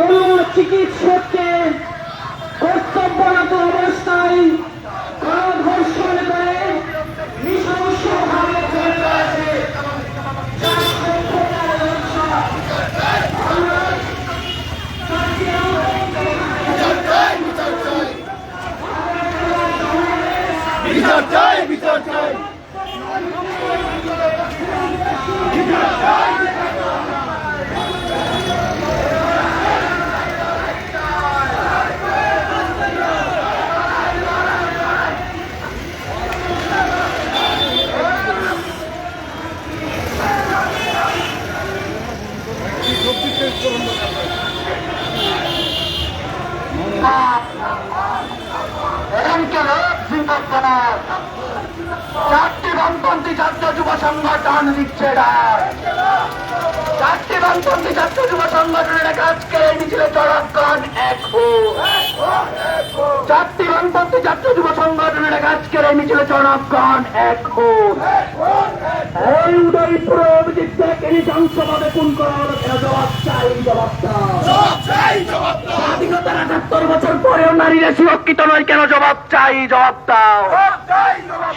তরুণ চিকিৎসককে কর্তব্যরত অবস্থায় ধর্ষণ করে নৃশংসভাবে করেছে। যার সভ্যতার লজ্জা। আমরা বিচার চাই। বিচার চাই চারটি বামপন্থী ছাত্র যুব সংগঠন দিচ্ছে চারটি বামপন্থী ছাত্র যুব সংগঠনের কাজকে মিছিলে চড়কগণ এক। চারটি বামপন্থী ছাত্র যুব সংগঠনের কাজকে মিছিলে চড়কগণ এক এই উদয়পুর অভিজিৎ থেকে নৃশংসভাবে খুন করা হলো কেন জবাব চাই। জবাব চাই স্বাধীনতার আটাত্তর বছর পরেও নারীরা সুরক্ষিত নয় কেন জবাব চাই জবাব দাও।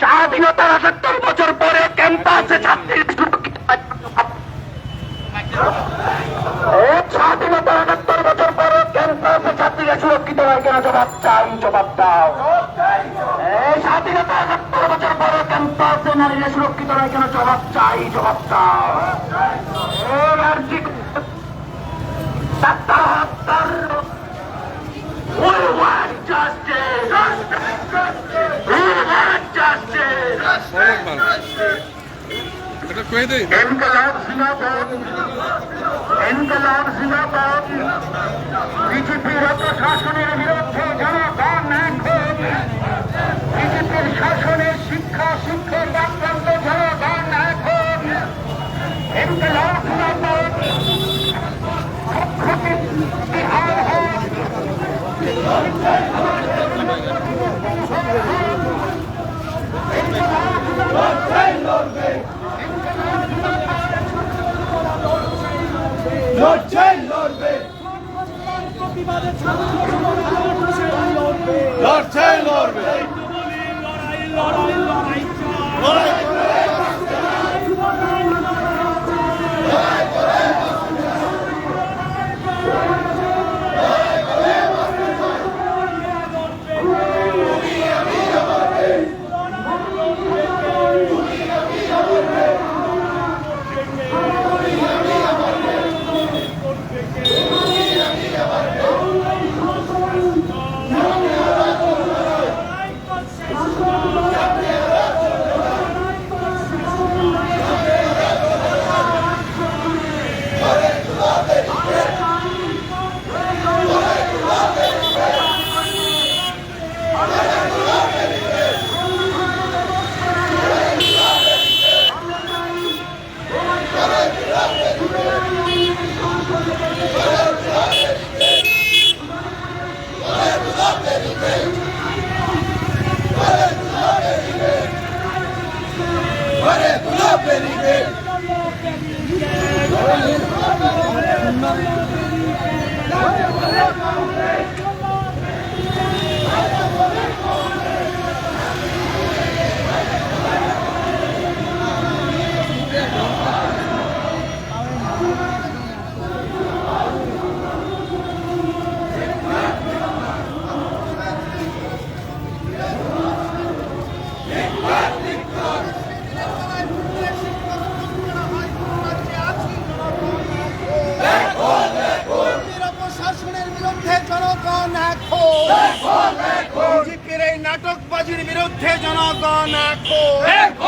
স্বাধীনতার আটাত্তর বছর পরে ক্যাম্পাসে ছাত্রীরা সুরক্ষিত। স্বাধীনতার আটাত্তর বছর পরে ক্যাম্পাসে ছাত্রীরা সুরক্ষিত নয় কেন জবাব চাই জবাব দাও। ক্যাম্পাসে নারীরা সুরক্ষিত নয় কেন? জবাব চাই জবাব ইনকলাব জিন্দাবাদ। ইনকলাব জিন্দাবাদ। বিরুদ্ধে লড়ছে লড়বে। Maria. প্রশাসনের বিরুদ্ধে জনগণ এখন বিজেপির এই নাটকবাজির বিরুদ্ধে জনগণ এখন